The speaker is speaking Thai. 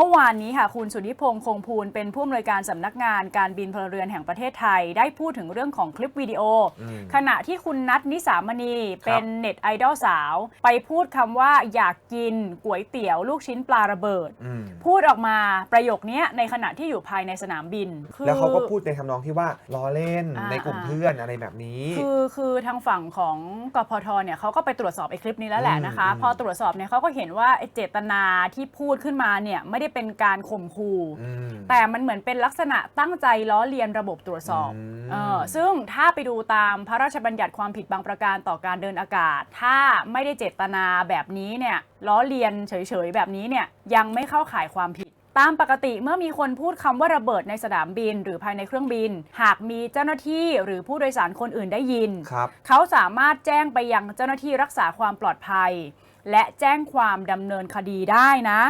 มื่อวานนี้ค่ะคุณสุทธิพงษ์คงภูลเป็นผู้อำนวยการสำนักงานการบินพลเรือนแห่งประเทศไทย ได้พูดถึงเรื่องของคลิปวิดีโออืมขณะที่คุณนัทนิสามณีเป็นเน็ตไอดอลสาว ไปพูดคำว่าอยากกินก๋วยเตี๋ยวลูกชิ้นปลาระเบิดอืมพูดออกมาประโยคเนี้ยในขณะที่อยู่ภายในสนามบินคือแล้วเขาก็พูดในทำนองที่ว่าล้อเล่นอ่าในกลุ่มเพื่อนอะไรแบบนี้ คือคือทางฝั่งของกพทเนี่ยเขาก็ไปตรวจสอบไอ้คลิปนี้แล้วแหละนะคะอืมพอตรวจสอบเนี่ยเขาก็เห็นว่าไอ้เจตนาที่พูดขึ้นมาเนี่ยไม่ได้เป็นการข่มขู่อืม แต่มันเหมือนเป็นลักษณะตั้งใจล้อเลียนระบบตรวจสอบอืม เออซึ่งถ้าไปดูตามพระราชบัญญัติความผิดบางประการต่อการเดินอากาศ ถ้าไม่ได้เจตนาแบบนี้เนี่ยล้อเลียนเฉยๆแบบนี้เนี่ยยังไม่เข้าข่ายความผิด ตามปกติเมื่อมีคนพูดคำว่าระเบิดในสนามบิน หรือภายในเครื่องบิน หากมีเจ้าหน้าที่หรือผู้โดยสารคนอื่นได้ยิน ครับ เขาสามารถแจ้งไปยังเจ้าหน้าที่รักษาความปลอดภัย และแจ้งความดำเนินคดีได้นะ